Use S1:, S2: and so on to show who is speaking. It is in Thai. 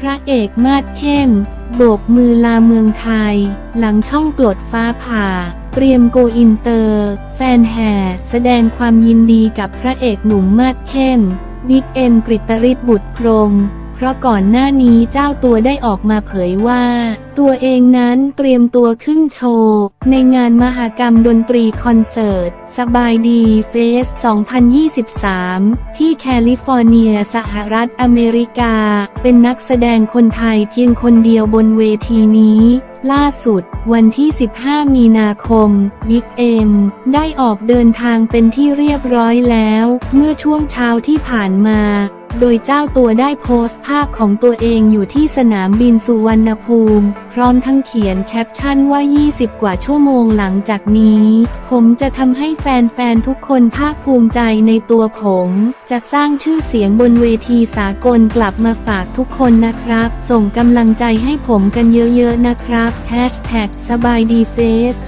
S1: พระเอกมาดเข้ม โบกมือลาเมืองไทย หลังช่องปลดฟ้าผ่า เตรียมโกอินเตอร์ แฟนแห่แสดงความยินดีกับพระเอกหนุ่มมาดเข้มบิ๊กเอ็มกริตริศบุตรพรม เพราะก่อนหน้านี้เจ้าตัวได้ออกมาเผยว่า ตัวเองนั้นเตรียมตัวขึ้นโชว์ ในงานมหากรรมดนตรีคอนเสิร์ต สบายดีเฟส 2023 ที่แคลิฟอร์เนียสหรัฐอเมริกา เป็นนักแสดงคนไทยเพียงคนเดียวบนเวทีนี้ล่าสุด วันที่ 15 มีนาคม บิ๊กเอ็มได้ออกเดินทางเป็นที่เรียบร้อยแล้ว เมื่อช่วงเช้าที่ผ่านมา โดยเจ้าตัวได้โพสต์ภาพของตัวเองอยู่ที่สนามบินสุวรรณภูมิ พร้อมทั้งเขียนแคปชั่นว่า 20 กว่าชั่วโมงหลังจากนี้ ผมจะทำให้แฟนๆ ทุกคนภาคภูมิใจในตัวผม จะสร้างชื่อเสียงบนเวทีสากลกลับมาฝากทุกคนนะครับ ส่งกำลังใจให้ผมกันเยอะๆนะครับแฮชแท็กสบายดีเฟส